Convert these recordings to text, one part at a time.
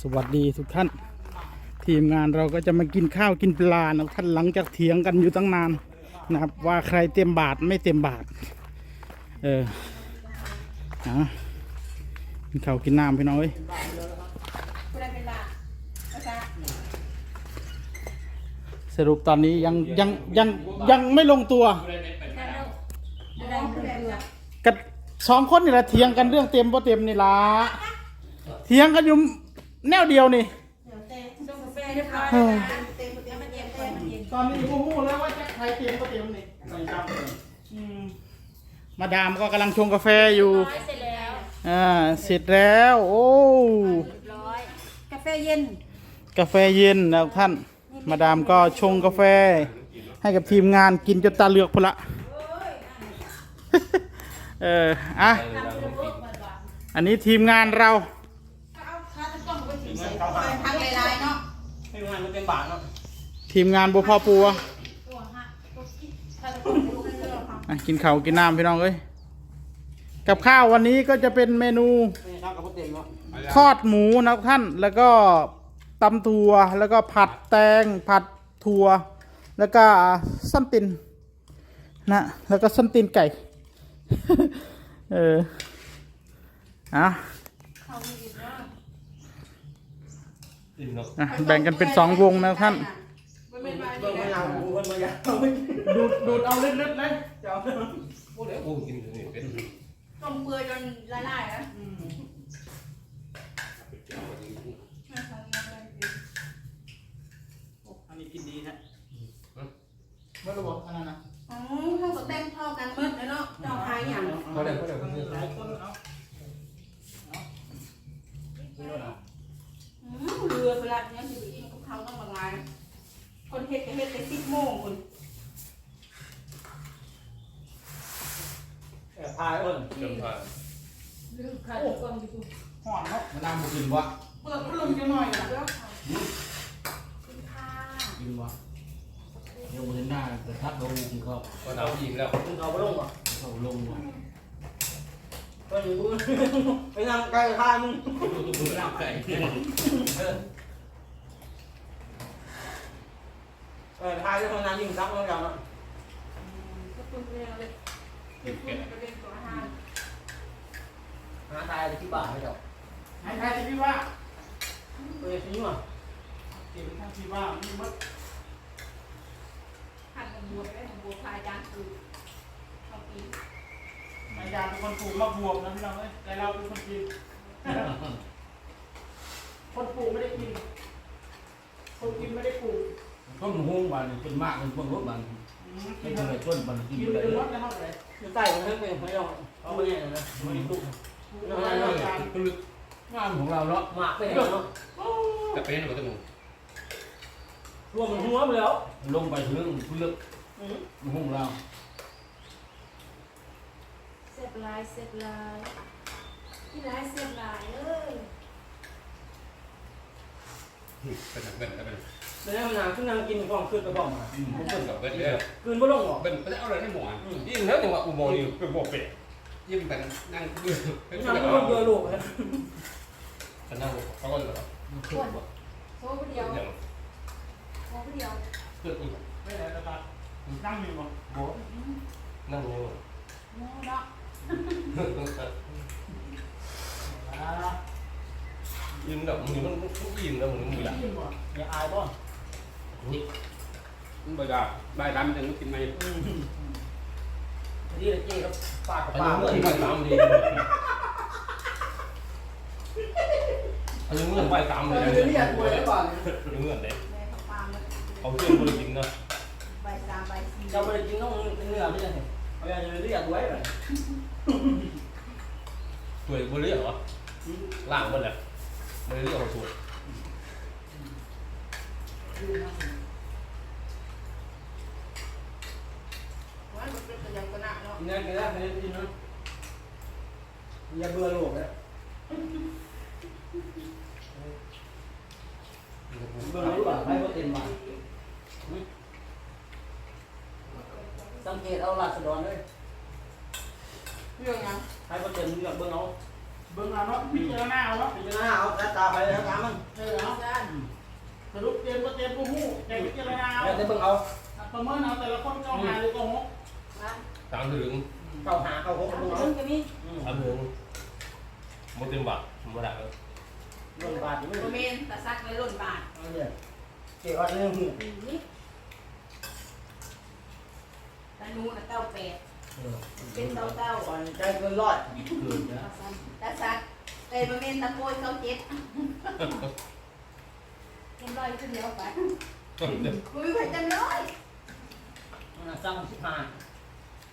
สวัสดีทุกท่าน ทีมงานเราก็จะมากินข้าวกินปลานะท่านหลังจากเถียงกันอยู่ตั้งนานนะครับ ว่าใครเต็มบาทไม่เต็มบาท เออนะกินข้าวกินน้ำพี่น้อยสรุปตอนนี้ยังยังยังยังไม่ลงตัวกันสองคนนี่แหละเถียงกันเรื่องเต็มบ่เต็มนี่ละเถียงกันอยู่ แนวเดียวนี่เออตอนนี้ผมรู้แล้วว่าจะใครเตรียมก็เตรียมนี่อืมมาดามก็กำลังชงกาแฟอยู่ร้อยเสร็จแล้วอ่าเสร็จแล้ว โอ้เรียบร้อยกาแฟเย็น กาแฟเย็นแล้วท่าน มาดามก็ชงกาแฟ ให้กับทีมงานกินจนตาเหลือกพนละเอออะอันนี้ทีมงานเรา พักหลายๆเนาะให้งานมันเป็นบาทเนาะทีมงานบัวพ่อปัวอะกินข้าวกินน้ำพี่น้องเอ้ยกับข้าววันนี้ก็จะเป็นเมนูไม่ใช่กับพวกเต็มเนาะทอดหมูนะครับท่าน แล้วก็ตำถั่ว แล้วก็ผัดแตง ผัดถั่ว แล้วก็ส้นตินนะ แล้วก็ส้นตินไก่ เอออะ อิ่มเนาะอะแบ่งกันเป็นสองวงนะครับท่านเบิ่งมายาวเบิ่งมายาวดูดดูดเอาเล็ดๆเลยเจ้าโอ้เดี๋ยวโอ้กินนี่เป็นต้มเปื่อยจนละลายแล้วอันนี้กินดีนะไม่รู้บอกอันนั้นนะอ๋อข้าวสแต็งเท่ากันหมดแล้วเนาะเจ้าทายอย่างเขาเดี๋ยวเขาเดี๋ยวหลายคนเอา อืมเรือเวลาเนี้ยสิกินกับเขาต้องบางไงคนเฮ็ดก็เฮ็ดแต่สิบโมงคนแอบพายเบิ่งเดิมผ่านลืมขาดก่อนอยู่ห่อนเนาะมันน้ำบุกินวะเปิดพัดลมจะหน่อยนะแล้วค่ะคุณค่ากินวะเดี๋ยววันหน้าจะทักเรากินข้าวก็หนาวยิงแล้วมึงเขาบ่ลงอะข้าวลงวะเพิ่นอยู่ไปนั่งใกล้ข้างมึงดูร่างไก่เออเออทายจะทำงานยิงซักแล้วกันเนาะขอบคุณเรื่องเลยขอบคุณประเด็นตัวอาหารหาทายที่บ้านไม่เจ้าให้ใครที่พี่ว่าเออทิ้งว่ะเก็บทั้งพี่ว่ามีมัดหัดบัวไปได้บัวพายจานคือเอาปีอาจารย์เป็นคนปลูกมะบวบนะพี่น้องเอ้ยแต่เราเป็นคนกินคนปลูกไม่ได้กินคนกินไม่ได้ปลูก ต้นหุ้งบานเป็นมากเป็นพวกรถบานอืมเป็กินนอะไรต้นบานกินกินอะไรเป็นรรสถนะเท่าไหร่อยู่ใต้มันทั้งเป็นไม่ยอมเอาไปเนี่ยนะไม่ได้ตุกน้ำอาจารย์งานของเราเนาะหมากไปเนาะแต่เป็นก็ต้องรวมหัวไปแล้วลงไปถึงเลือกหุ้งเราเสียบลายเสียบลายที่ลายเสียบลายเอ้ยเป็นเป็นเป็น เดี๋ยวมันนานขึ้นนั่งกินกล่องขึ้นไปกล่องมาผมเป็นกับเป็นเลยคืนบ่ลงหรอกเป็นเป็นเอาอะไรให้หมอนยิ่งแล้วอย่างว่าอุโมงค์นี่เป็นโมเป็ดยิ่งเป็นนั่งเบื่อเป็นนั่งแบบบ่ลงเรือลูกเลยฉันนั่งเขาก็เลยแบบโซ่เดียวอย่างโซ่เดียวเพื่อนอีกไม่ได้ระบาดนั่งอยู่บ่โบนั่งเลยโม่เนาะอ่ายิงแบบมึงมันยิงแล้วมึงมึงอยากกินบ่อย่าอายบ่ มึงบ่อยากใบดำยังไม่กินไหมดีเลยเจ๊ครับปากกับอันปานี้กเมื่อใบดำดีอันนี้เมื่อนใบดำเลยเรียกเมื่อนเด็กแม่เขาปาล์มเขาเชื่อคนจริงนะใบสามใบสี่เจ้าไปกินต้องเป็นเนื้อไม่ใช่เอาอย่างนี้เรียกไว้เลยสวยบริเวณเหรอล่างมันแหละบริเวณเขาสวย ว่ามันเป็นยัง กระหนักเนาะกินได้กินได้กินได้กินนะอย่าเบื่อลูกเลยเบื่อลูกอะให้ก็เต็มมาสังเกตเอาหลักสะดอนเลยเรื่องยังให้ก็เต็มเลือกเบิ่งเอาบเบิ่งเอาเนาะพิจารณาเอาเนาะพิจารณาเอาตาไปเลยตามมันเออเอาสรุปเตรียมก็เตรียมผู้ฮู้แต่พิจารณาเอาแล้วจะเบิ่งเอาประเมินเอาแต่ละคนเก้าหาหรือเก้าหก สามถึงเข้าหาเข้าหกเบิ่งเอาซึ่งก็มีสามถึงโมเต็มบาทมาได้เลยเบิ่งบาทอยู่ไม่โมรู้เมนตะซักไว้ล่นบาทเอาเนี่ยเกี่ยวกับเรื่องหูนี่ตะนูน่ะเต้าแปดเป็นเต้าเต้าก่อนใจเกินร้อยเกิดนะตะซักเอ้ยโมเมนตะโกยเขาเจ็ดเต็มร้อยขึ้นเดียวไปคุยไปเต็มร้อยมันสร้างสิบห้า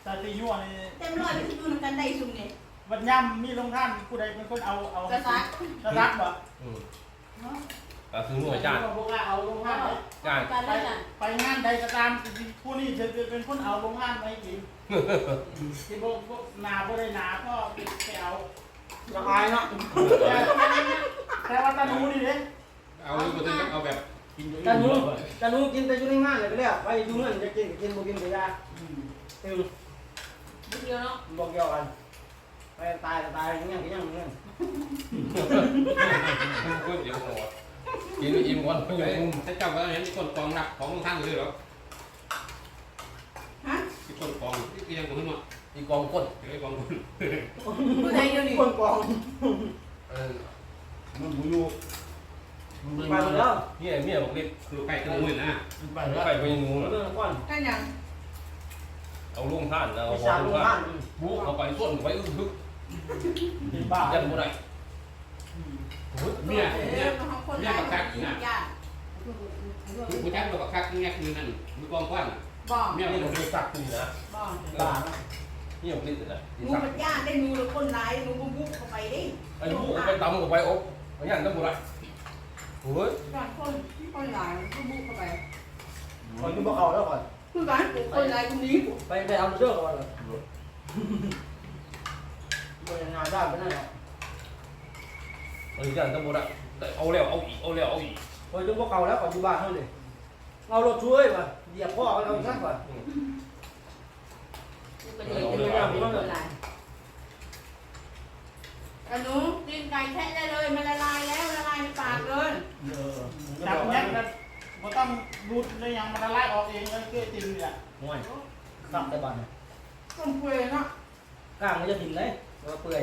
ตาตียั่วนี่เต็มร้อยไปที่ดูนำกันได้ซุ่มเนี่ยวันย่ำมีลงท่านผู้ใดเป็นคนเอาเอาตะซักกระซักบ่อืมเนาะอะคือหน่วยจ้างพวกเราเอาลงท่านไปจ้างการไปได้จ้ะไปงานใดก็ตามผู้นี้จะเป็นคนเอาลงท่านไปกินที่พวกพวกนาพวกใดนาก็ไปเอาละอายเนาะแต่แต่ว่าตาหนูนี่เด้เอาโมเต็มเอาแบบกินจะนู้จะนู้กินแต่อยู่ในงานเลยไปแล้วไปอยู่เงินจะกินกินบ่กินก็ยาเออ นิดเดียวเนาะบอกเกี่ยวกันไปตายก็ตายอย่างเงี้ยก็ยังเงี้ยก็เดี๋ยวหัวกินไปอิ่มก่อนก็ยังถ้าเจ้าก็เห็นคนกองรักของท่านเลยเหรอฮะที่คนกองที่ยังคนหมดอีกองก้นเฮ้ยกองคนผู้ใดเดียวนี่คนกองเออมันบุยูมันไปหมดแล้วเนี่ยเมียบอกเล็กคือใกล้ตัวมือนะไปแล้วไปไปยังงูเรื่องก้อนกันยัง เอาลุงท่านเอาวิขอชางลุลูงกท่าบ้านนบุกเอาไปส้นไว้อึ้งทึกเป็นบ้ายันบ่ได้เมียเอเมียอของคนไทยมันยากผู้ชายบอกคักเงี้ยคือนั่นมือกองกว้างบ่เมียนี่นี่เราไม่ซักนี่นะบ่บ้านี่ผมติดนะหนูมันยากได้หนูหรือคนร้ายหนูบุบุกเข้าไปดิไอ้บุกไปตำกับไปอบไม่ยันต้องบ่ได้โอ้ยก่อนคนคนร้ายบุบุกเข้าไปก่อนที่พวกเขาแล้วก่อน คือการปลูกคนร้ายคนนี้ไปไปเอาเรื่องก่อนเลยบริงานได้ไปนั่นแหละไอ้ยันต้องบ่ได้เอาแล้วเอาอีกเอาแล้วเอาอีกพอถึงพวกเขาแล้วก่อนอยู่บ้านเท่านี้เอารถช่วยมาเหยียบพ่อกันเอาอีกสักก่อนก็เลยเป็นเรื่องของคนร้ายอนุตีนไก่แท้ได้เลยมันละลายแล้วละลายในปากเลยเออจับแยก กันบ่ต้องรูดเลยยังมันละลายออกเองเลยเกลือติ่มเนี่ยห่วยขับแต่บ้านต้มเปื่อยเนาะกลางมันจะถิ่นเลยว่าเปื่อย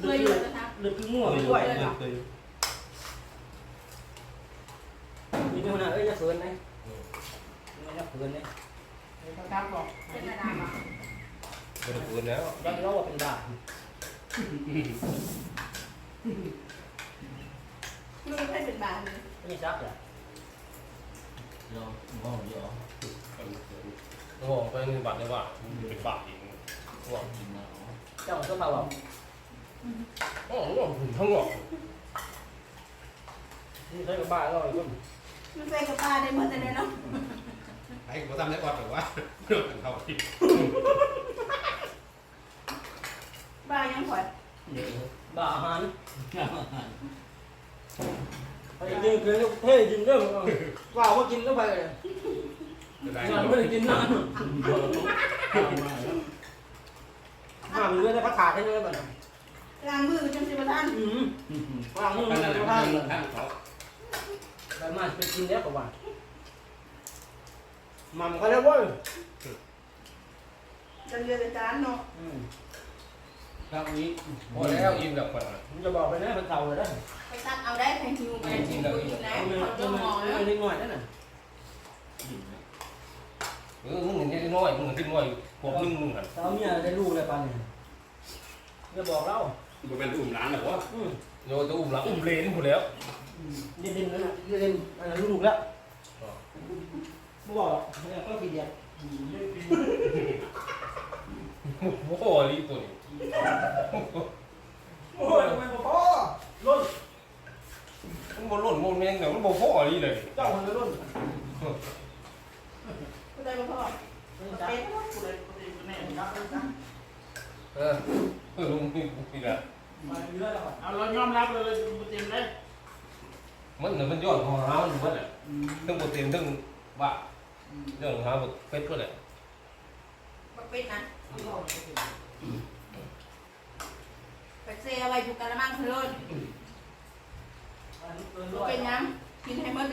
เปื่อยอยู่นะครับลึกคือง่วงด้วยเคยมีคนน่ะเอ้ยจะเฟืนไหมไม่จะเฟืนไหมเดี๋ยวเขาทักบอกเป็นระดับอะบ่ได้ปืนแล้วยักษ์เราว่าเป็นดาบลูกให้เป็นบาทเลยไม่ซักอะ เดี๋ยวมองเดี๋ยวโอ้ไปในบ้านได้ว่าเป็นบาทเอีกว่ากินแล้วเจ้าต้องเบาอะโอ้โหทั้งหมดนี่ใช่กับบ้าเราไอ้คนมันเป็นกับปลาได้หมดเลยเนาะไอ้ผมทำได้ก่อนแต่ว่าเรื่องของเขาที่ปลายังหอยเดี๋ยวบ้าอาหาร ไอ้กินเกินเท่กินเรื่องว่าว่ากินแล้วไปเลยได้งานไม่ได้กินนานเดี๋ยวเข้ามาแล้วห้ามเรือได้พักขาดให้เลยบ้านล้างมือจนสิบท่านอืมวางมือท่านมันนั่นจะท่าพังนท่านเขาไปมาไปกินแล้วกับว่ามัมก็แล้วเว้ยจนเรือจานเนาะอืมครับนี้พอแล้วอิ่มแล้วคนผมจะบอกไปนะมันเต่าเลยนะ ไปตัดเอาได้แพงหิวไปกินแล้วกินแล้วมันเขาจะมันมองแล้วมันเล็กน้อยนั่นน่ะเออมึงเห็นน้อยมึงเห็นน้อยพวกมึงมึงอะเต่าเมียได้ลูกเลยปันเนี่ยจะบอกเรามันเป็นอุ้มร้านหรอวะอืมโยจะอุ้มหลังอุ้มเลนหมดแล้วดินดินนั่นน่ะดินอันนั้นลูกแล้วไม่บอกหรอกเนี่ยก็ปีเดียวโอ้โหลีตัวนี้โอ้ยทำไมบอกพ่อรุ่น มันบนล้นบนแมงเนี่ยมันบนพ่ออะไรเลยเจ้าคนละรุ่นก็ได้มาพ่อเป็นพ่อกูเลยกูเลยแม่รับเลยจ้ะเออเออลุงนี่นี่แหละมาเยอะแล้วเอาเรายอมรับเลยเลยกูเต็มเลยมันเนี่ยมันยอดของเราอยู่มันอ่ะทั้งบนเต็มทั้งบ้าเรื่องของเราเป็ดก็เลยเป็ดนะเป็ดเซ่เอาไว้อยู่กระมังเพื่อน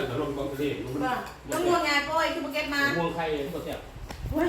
่นก็ลงบางเลมันมันงงวงงานป้อยคือมาเก็ตมาม่วงใครก็แซ่บเว้ย